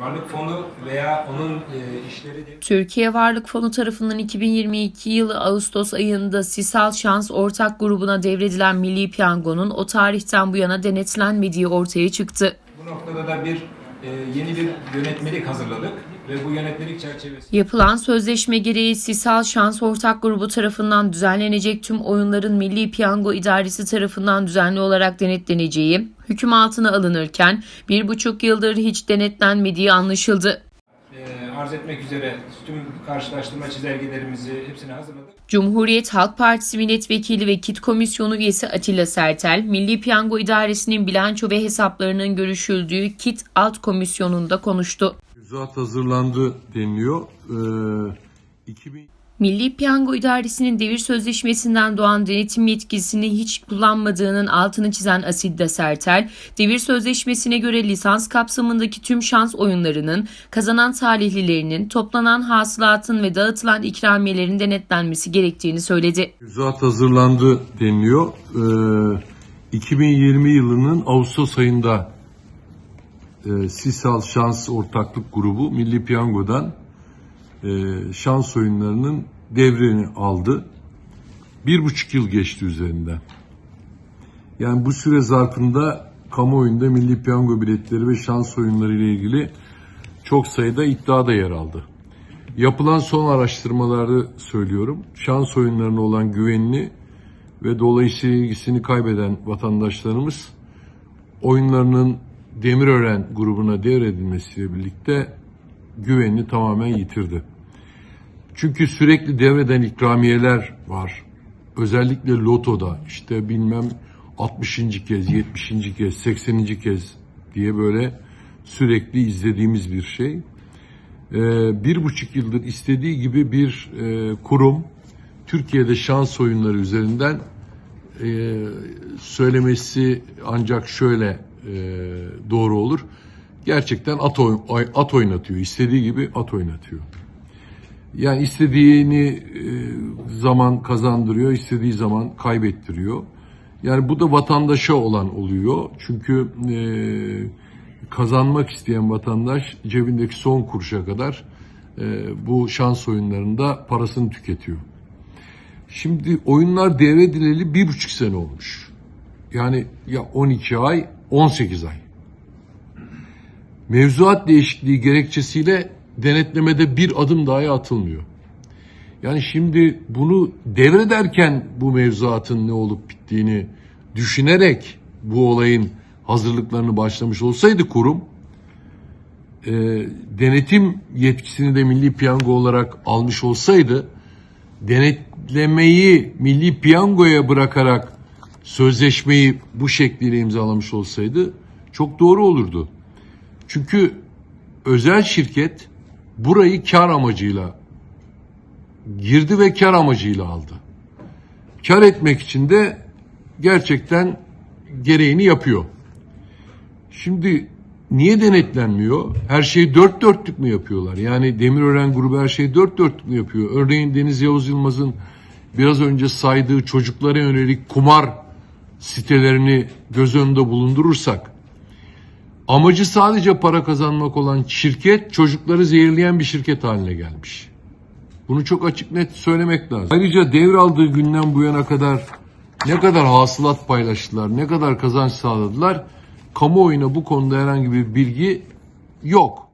Varlık fonu veya onun e, işleri değil. Türkiye Varlık Fonu tarafından 2022 yılı Ağustos ayında Sisal Şans Ortak grubuna devredilen Milli Piyango'nun o tarihten bu yana denetlenmediği ortaya çıktı. Bu noktada da bir yeni bir yönetmelik hazırladık ve bu yönetmelik çerçevesi Yapılan sözleşme gereği Sisal Şans Ortak Grubu tarafından düzenlenecek tüm oyunların Milli Piyango İdaresi tarafından düzenli olarak denetleneceği hüküm altına alınırken bir buçuk yıldır hiç denetlenmediği anlaşıldı. Arz etmek üzere tüm karşılaştırma çizelgelerimizi hepsini hazırladık. Cumhuriyet Halk Partisi Milletvekili ve KİT Komisyonu üyesi Atilla Sertel, Milli Piyango İdaresi'nin bilanço ve hesaplarının görüşüldüğü KİT Alt Komisyonu'nda konuştu. Mevzuat hazırlandı deniliyor. Ee, 2000 Milli Piyango İdaresi'nin devir sözleşmesinden doğan denetim yetkisini hiç kullanmadığının altını çizen Asidde Sertel, devir sözleşmesine göre lisans kapsamındaki tüm şans oyunlarının, kazanan talihlilerinin, toplanan hasılatın ve dağıtılan ikramiyelerin denetlenmesi gerektiğini söyledi. mevzuat hazırlandı deniliyor. Ee, 2020 yılının Ağustos ayında e, Sisal Şans Ortaklık Grubu Milli Piyango'dan e, şans oyunlarının devrini aldı. Bir buçuk yıl geçti üzerinden. Yani bu süre zarfında kamuoyunda milli piyango biletleri ve şans oyunları ile ilgili çok sayıda iddia da yer aldı. Yapılan son araştırmalarda söylüyorum. Şans oyunlarına olan güvenini ve dolayısıyla ilgisini kaybeden vatandaşlarımız oyunlarının Demirören grubuna devredilmesiyle birlikte güvenini tamamen yitirdi. Çünkü sürekli devreden ikramiyeler var. Özellikle lotoda işte bilmem 60. kez, 70. kez, 80. kez diye böyle sürekli izlediğimiz bir şey. Ee, bir buçuk yıldır istediği gibi bir e, kurum Türkiye'de şans oyunları üzerinden e, söylemesi ancak şöyle e, doğru olur. Gerçekten at, oy- at oynatıyor. İstediği gibi at oynatıyor. Yani istediğini e, zaman kazandırıyor, istediği zaman kaybettiriyor. Yani bu da vatandaşa olan oluyor. Çünkü e, kazanmak isteyen vatandaş cebindeki son kuruşa kadar e, bu şans oyunlarında parasını tüketiyor. Şimdi oyunlar devredileli bir buçuk sene olmuş. Yani ya 12 ay, 18 ay. Mevzuat değişikliği gerekçesiyle denetlemede bir adım dahi atılmıyor. Yani şimdi bunu devrederken bu mevzuatın ne olup bittiğini düşünerek bu olayın hazırlıklarını başlamış olsaydı kurum, e, denetim yetkisini de Milli Piyango olarak almış olsaydı, denetlemeyi Milli Piyango'ya bırakarak sözleşmeyi bu şekliyle imzalamış olsaydı çok doğru olurdu. Çünkü özel şirket burayı kar amacıyla girdi ve kar amacıyla aldı. Kar etmek için de gerçekten gereğini yapıyor. Şimdi niye denetlenmiyor? Her şeyi dört dörtlük mü yapıyorlar? Yani Demirören grubu her şeyi dört dörtlük mü yapıyor? Örneğin Deniz Yavuz Yılmaz'ın biraz önce saydığı çocuklara yönelik kumar sitelerini göz önünde bulundurursak amacı sadece para kazanmak olan şirket çocukları zehirleyen bir şirket haline gelmiş. Bunu çok açık net söylemek lazım. Ayrıca devraldığı günden bu yana kadar ne kadar hasılat paylaştılar, ne kadar kazanç sağladılar, kamuoyuna bu konuda herhangi bir bilgi yok.